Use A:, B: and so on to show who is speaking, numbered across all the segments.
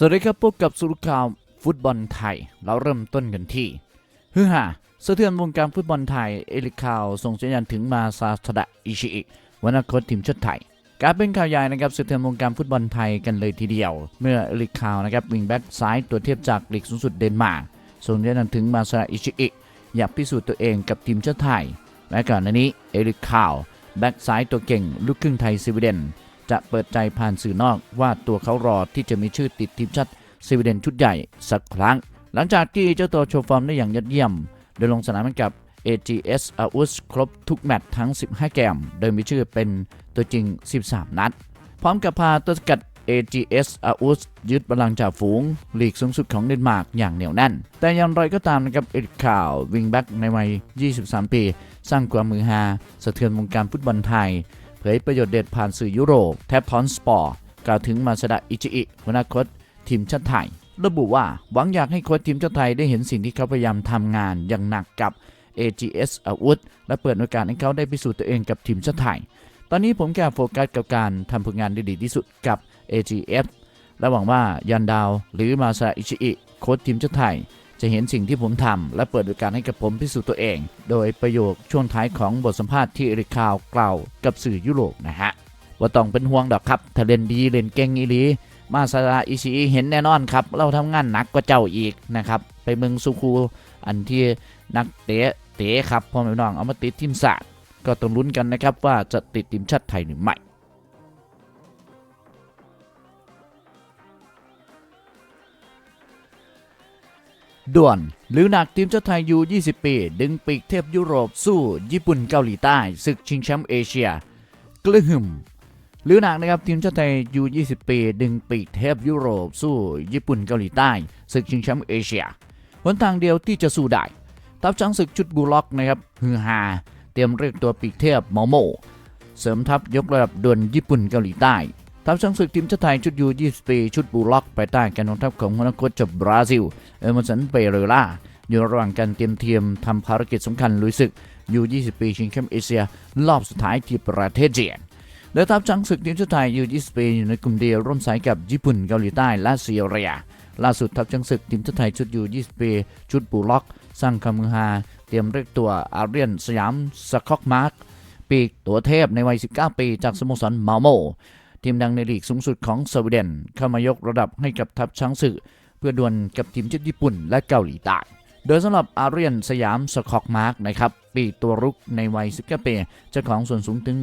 A: สวัสดีครับพบกับสุรข่าวฟุตบอลไทย เราเริ่มต้นกันที่ฮือฮาสะเทือนวงการฟุตบอลไทย เอลิข่าวส่งสัญญาณถึงมาซาสดะอิชิอิวรรณโคตทีมชาติไทย การเป็นข่าวใหญ่นะครับสะเทือนวงการฟุตบอลไทยกันเลยทีเดียว เมื่อเอลิข่าวนะครับวิงแบ็กซ้ายตัวเทียบจากลีกสูงสุดเดนมาร์กส่งสัญญาณถึงมาซาอิชิอิอยากพิสูจน์ตัวเองกับทีมชาติไทยและก่อนหน้านี้เอลิข่าวแบ็กซ้ายตัวเก่งลูกครึ่งไทยสวีเดน จะเปิดใจผ่านสื่อนอกว่าตัวเขารอที่จะมีชื่อติดทีมชาติสวีเดนชุดใหญ่สักครั้ง หลังจากที่เจ้าตัวโชว์ฟอร์มได้อย่างยอดเยี่ยม โดยลงสนามกับ AGS a u s ครบทุกแมตช์ทั้ง 15เกม โดยมีชื่อเป็นตัวจริง 13 นัด พร้อมกับพาตัวสกัด AGS a u s ยึดบัลลังก์จากฝูงลีกสูงสุดของเดนมาร์กอย่างเหนียวแน่น แต่อย่างไรก็ตามนะครับเอ็ดข่าววิงแบ็กในวัย 23 ปี สร้างความมือฮาสะเทือนวงการฟุตบอลไทย เผยประโยชน์เด็ดผ่านสื่อยุโรป แทบพอนสปอร์กล่าวถึงมาสดะอิจิอิหัวหน้าโค้ชทีมชาติไทย ระบุว่าหวังอยากให้โค้ชทีมชาติไทยได้เห็นสิ่งที่เขาพยายามทำงานอย่างหนักกับ AGS อาวุธ และเปิดโอกาสให้เขาได้พิสูจน์ตัวเองกับทีมชาติไทย ตอนนี้ผมแค่โฟกัสกับการทำผลงานได้ดีที่สุดกับ AGF และหวังว่ายันดาวหรือมาซาอิชิอิโค้ชทีมชาติไทย จะเห็นสิ่งที่ผมทำและเปิดโอกาสให้กับผมพิสูจน์ตัวเอง โดยประโยคช่วงท้ายของบทสัมภาษณ์ที่เอริคาวกล่าวกับสื่อยุโรปนะฮะว่าต้องเป็นห่วงดอกครับถ้าเล่นดีเล่นเก่งอีหลีมาซาดาอิชิเห็นแน่นอนครับ เราทำงานหนักกว่าเจ้าอีกนะครับ ไปเมืองซูคูอันที่นักเตะเตะครับพ่อแม่น้องเอามาติดทีมศาสตร์ก็ต้องลุ้นกันนะครับว่าจะติดทีมชาติไทยหรือไม่ ด่วน หรือหนักทีมชาติไทยยู20 ปี ดึงปีกเทพยุโรปสู้ ญี่ปุ่นเกาหลีใต้ศึกชิงแชมป์เอเชียกระหึ่มหรือหนักนะครับทีมชาติไทยยู20 ปี ดึงปีกเทพยุโรปสู้ ญี่ปุ่นเกาหลีใต้ศึกชิงแชมป์เอเชียหนทางเดียวที่จะสู้ได้ทัพช้างศึกชุดบูล็อกนะครับฮือฮาเตรียมเรียกตัวปีกเทพเมาโมเสริมทัพยกระดับด่วนญี่ปุ่นเกาหลีใต้ ทัพช้างศึกทีมชาติไทยชุดยู20ปีชุดบูล็อกไปใต้การนำทัพของหัวหน้าโค้ชจากบราซิล เออร์มาสันเปเรล่าอยู่ระหว่างการเตรียมเทียมทำภารกิจสำคัญลุยศึกยู20ปีชิงแชมป์เอเชีย รอบสุดท้ายที่ประเทศจีนโดยทัพช้างศึกทีมชาติไทยยู20ปีอยู่ในกลุ่มเดียวร่วมสายกับญี่ปุ่นเกาหลีใต้และซีเรียล่าสุดทัพช้างศึกทีมชาติไทยชุดยู20ปีชุดบูล็อก สร้างความมือฮาเตรียมเรียกตัวอาเรียนสยามสค็อกมาร์กปีกตัวเทพในวัย 19 ปีจากสโมสรมาโม ทีมดังในลีกสูงสุดของสวีเดนเข้ามายกระดับให้กับทัพช้างศึก เพื่อดวลกับทีมชาติญี่ปุ่นและเกาหลีใต้โดยสำหรับอาเรียนสยามสคอกมาร์กนะครับ ปีตัวรุกในวัย19ปีเจ้าของส่วนสูงถึง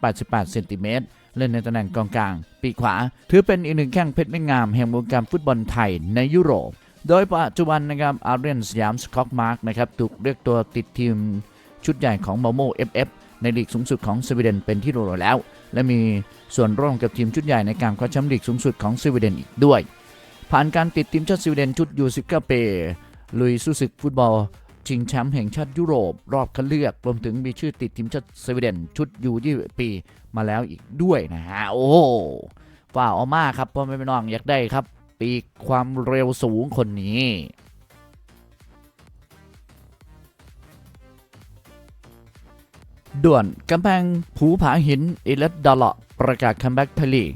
A: 188 เซนติเมตร เล่นในตำแหน่งกองกลาง ปีขวา ถือเป็นอีกหนึ่งแข้งเพชรไม่งามแห่งวงการฟุตบอลไทยในยุโรป โดยปัจจุบันนะครับอาเรียนสยามสคอกมาร์กนะครับถูกเรียกตัวติดทีมชุดใหญ่ของมาโม FF ในลีกสูงสุดของสวีเดนเป็นที่รียบร้แล้ว และมีส่วนร่วมกับทีมชุดใหญ่ในการคว้าแชมป์ลีกสูงสุดของสวีเดนอีกด้วย ผ่านการติดทีมชาติสวีเดนชุดยู19ปีลุยสู้ศึกฟุตบอลชิงแชมป์แห่งชาติยุโรป รอบคัดเลือก รวมถึงมีชื่อติดทีมชาติสวีเดนชุดยู20ปีมาแล้วอีกด้วยนะฮะโอ้ฝ่าออมาครับพ่อแม่พี่น้องอยากได้ครับ ปีความเร็วสูงคนนี้ ด่วนกำแพงผูผาหินอิเลดดอลเลาะประกาศคัมแบ็กไทยลีก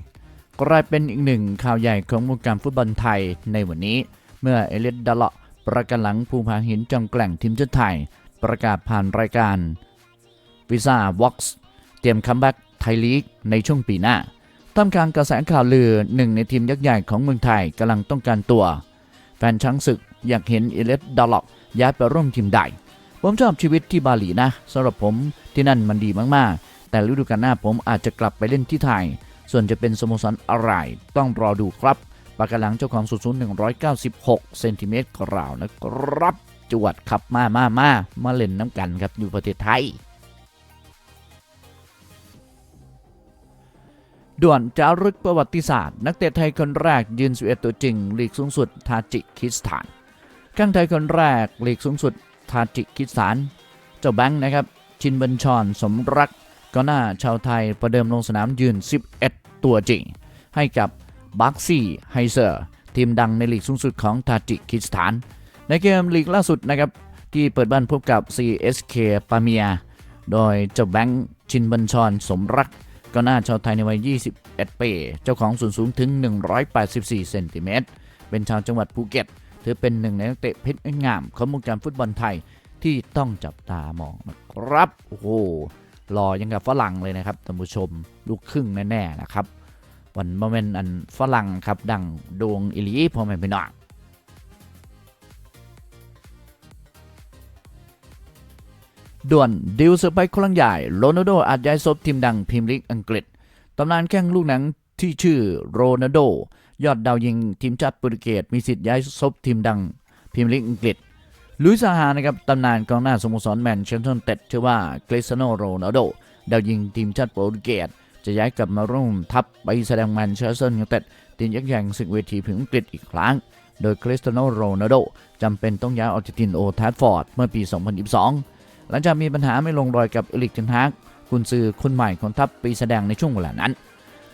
A: กลายเป็นอีกหนึ่งข่าวใหญ่ของวงการฟุตบอลไทยในวันนี้ เมื่อเอเลดดอลเลาะประกาศหลังภูผาหินจองแกล่งทีมชาติไทย ประกาศผ่านรายการวิซ่าวอ x เตรียมคัมแบ็กไทยลีกในช่วงปีหน้าท่ามกลางกระแสข่าวลือหนึ่งในทีมยักษ์ใหญ่ของเมืองไทยกำลังต้องการตัว แฟนช้างศึกอยากเห็นเอเลดดอลเลย้ายไปร่วมทีมใด ผมชอบชีวิตที่บาหลีนะสำหรับผมที่นั่นมันดีมากๆ แต่ฤดูกาลหน้าผมอาจจะกลับไปเล่นที่ไทย ส่วนจะเป็นสโมสรอะไรต้องรอดูครับปากกาหลังเจ้าของสูงสูง196เซนติเมตรกราวนะครับ จวดครับมามามามาเล่นน้ำกันครับอยู่ประเทศไทยด่วนจารึกประวัติศาสตร์ นักเตะไทยคนแรกยืน 11 ตัวจริงลีกสูงสุดทาจิคิสถานข้างไทยคนแรกลีกสูงสุด ทาจิคิสถานเจ้าแบงค์นะครับ ชินบัญชรสมรักก็หน้าชาวไทยประเดิมลงสนามยืน 11 ตัวจริง ให้กับบักซี่ไฮเซอร์ทีมดังในลีกสูงสุดของทาจิคิสถาน ในเกมลีกล่าสุดนะครับ ที่เปิดบ้านพบกับ CSK ปาเมีย โดยเจ้าแบงค์ชินบัญชรสมรักก็หน้าชาวไทยในวัย 21 ปี เจ้าของส่วนสูงถึง 184 เซนติเมตร เป็นชาวจังหวัดภูเก็ต ถือเป็นหนึ่งในนักเตะเพชรงามของวงการฟุตบอลไทยที่ต้องจับตามองนะครับโอ้โหหล่อยังกับฝรั่งเลยนะครับท่านผู้ชมลูกครึ่งแน่ๆนะครับ วันโมเมนอันฝรั่งครับ ดังดวงอิลีพอแม่นพี่น้องด่วนดิวเซอร์ไพรส์ครั้งใหญ่โรนัลโดอาจย้ายซบทีมดังพรีเมียร์ลีกอังกฤษตำนานแข้งลูกหนังที่ชื่อโรนัลโด ยอดดาวยิงทีมชาติโปรตุเกสมีสิทธิ์ย้ายซบทีมดังพรีเมียร์ลีกอังกฤษลุยซาฮานะครับตำนานกองหน้าสโมสรแมนเชสเตอร์เต็ดชื่อว่าคริสเตียโนโรนัลโดดาวยิงทีมชาติโปรตุเกสจะย้ายกลับมาร่วมทัพไปแสดงแมนเชสเตอร์ยูไนเต็ดทีมยักษ์ใหญ่ศึกเวทีพิมพ์อังกฤษอีกครั้ง โดยคริสเตียโนโรนัลโดจำเป็นต้องย้ายออกจากทีมโอลด์แทฟฟอร์ดเมื่อปี 2022 หลังจากมีปัญหาไม่ลงรอยกับเอลิกเทนฮากกุนซือคนใหม่ของทัพไปแสดงในช่วงเวลานั้น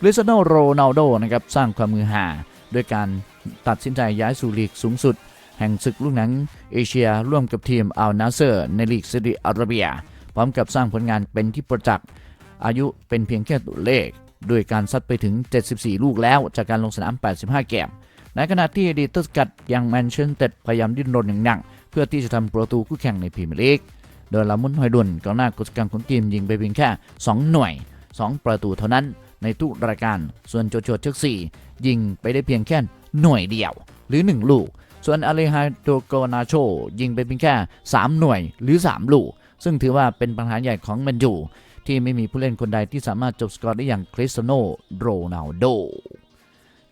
A: ริสโนโรนัลโดนะครับสร้างความมือหาด้วยการตัดสินใจย้ายสู่ลีกสูงสุด แห่งศึกลูกหนังเอเชียร่วมกับทีมอัลนาเซอร์ในลีกซาอุดิอาระเบีย พร้อมกับสร้างผลงานเป็นที่ประจักษ์อายุเป็นเพียงแค่ตัวเลข ด้วยการซัดไปถึง 74 ลูกแล้วจากการลงสนาม 85 เกมในขณะที่อดีตสกัดอย่างแมนเชสเตอร์พยายามดิ้นรนอย่างหนักเพื่อที่จะทำประตูคู่แข่งในพรีเมียร์ลีก โดยลามุนหอยดุนกองหน้ากฎการของทีมยิงไปเพียงแค่ 2 หน่วย 2 ประตูเท่านั้น ในทุกรายการ ส่วนโจโจเชกซี่ยิงไปได้เพียงแค่หน่วยเดียวหรือ 1 ลูก ส่วนอเลฮาโดโกนาโชยิงไปเพียงแค่ 3 หน่วยหรือ 3 ลูก ซึ่งถือว่าเป็นปัญหาใหญ่ของแมนยูที่ไม่มีผู้เล่นคนใดที่สามารถจบสกอร์ได้อย่างคริสตียโนโรนัลโด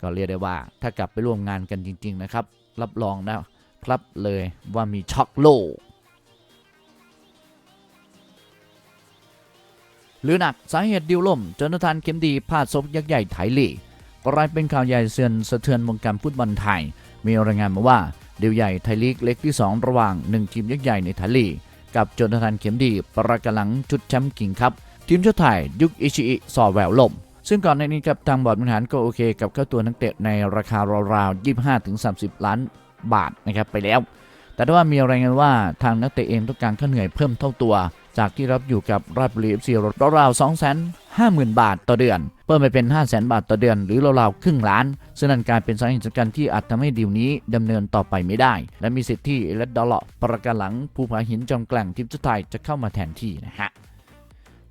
A: ก็เรียกได้ว่าถ้ากลับไปร่วมงานกันจริง ๆ นะครับ รับรองนะครับเลยว่ามีช็อกโลก หรือหนักสาเหตุดิวล่มจนทานเข็มดีพลาดซบยักษ์ใหญ่ไทยลีกกลายเป็นข่าวใหญ่เสือนสะเทือนวงการฟุตบอลไทย มีรายงานมาว่าดิวใหญ่ไทยลีกเล็กที่ 2 ระหว่าง 1 ทีมยักษ์ใหญ่ในไทยลีกกับจนทานเข็มดีประกำลังชุดแชมป์กิงครับ ทีมชาติไทยยุคอิชิอิสอแววล่มซึ่งก่อนในนี้กับทางบอร์ดบริหารก็โอเคกับค่าตัวนักเตะในราคาราวๆ25-30 ล้านบาทนะครับไปแล้ว แต่ว่ามีรายงานว่าทางนักเตะเองต้องการค่าเหนื่อยเพิ่มเท่าตัว จากที่รับอยู่กับราชบุรีเอฟซีราวๆ2 5 0 0 0 0บาทต่อเดือน เพิ่มไปเป็น 5 0 0 0 0 0บาทต่อเดือน หรือราวๆครึ่งล้าน ซึ่งนั่นกายเป็นสาเหตุสำคัญที่อาจทำให้ดีลนี้ดำเนินต่อไปไม่ได้ และมีสิทธิ์ที่เลดดอลลาร์ประกันหลังภูผาหินจอมแกล่งทีมชาติไทยจะเข้ามาแทนที่นะฮะ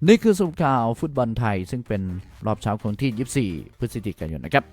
A: นี่คือสุปข่าวฟุตบอลไทยซึ่งเป็นรอบเช้าของที่ 24 พฤศจิกายนนะครับ